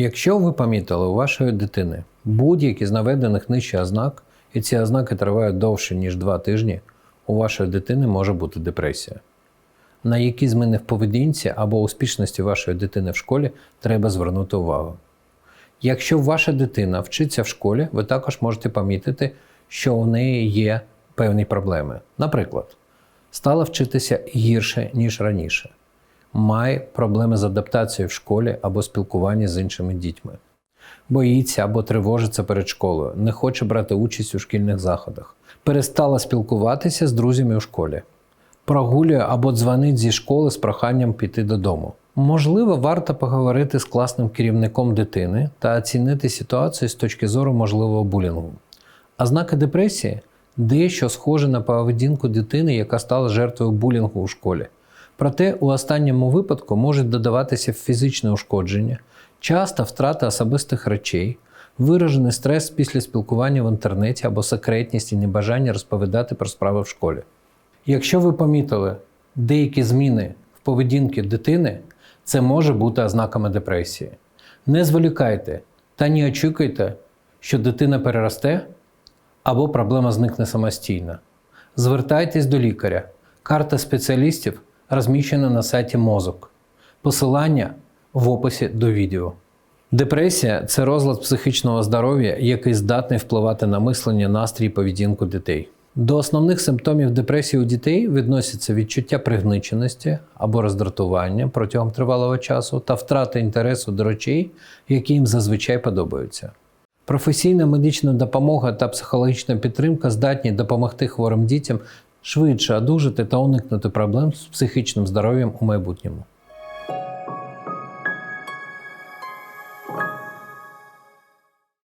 Якщо ви помітили у вашої дитини будь-які з наведених нижче ознак, і ці ознаки тривають довше, ніж 2 тижні, у вашої дитини може бути депресія. На які зміни в поведінці або успішності вашої дитини в школі треба звернути увагу. Якщо ваша дитина вчиться в школі, ви також можете помітити, що у неї є певні проблеми. Наприклад, стала вчитися гірше, ніж раніше, має проблеми з адаптацією в школі або спілкуванні з іншими дітьми, боїться або тривожиться перед школою, не хоче брати участь у шкільних заходах, перестала спілкуватися з друзями у школі, прогулює або дзвонить зі школи з проханням піти додому. Можливо, варто поговорити з класним керівником дитини та оцінити ситуацію з точки зору можливого булінгу. Ознаки депресії дещо схожі на поведінку дитини, яка стала жертвою булінгу у школі. Проте у останньому випадку можуть додаватися фізичне ушкодження, часто втрата особистих речей, виражений стрес після спілкування в інтернеті або секретність і небажання розповідати про справи в школі. Якщо ви помітили деякі зміни в поведінці дитини, це може бути ознаками депресії. Не зволікайте та не очікуйте, що дитина переросте або проблема зникне самостійно. Звертайтесь до лікаря. Карта спеціалістів розміщена на сайті мозок. Посилання в описі до відео. Депресія це розлад психічного здоров'я, який здатний впливати на мислення, настрій і поведінку дітей. До основних симптомів депресії у дітей відносяться відчуття пригниченості або роздратування протягом тривалого часу та втрата інтересу до речей, які їм зазвичай подобаються. Професійна медична допомога та психологічна підтримка здатні допомогти хворим дітям швидше одужати та уникнути проблем з психічним здоров'ям у майбутньому.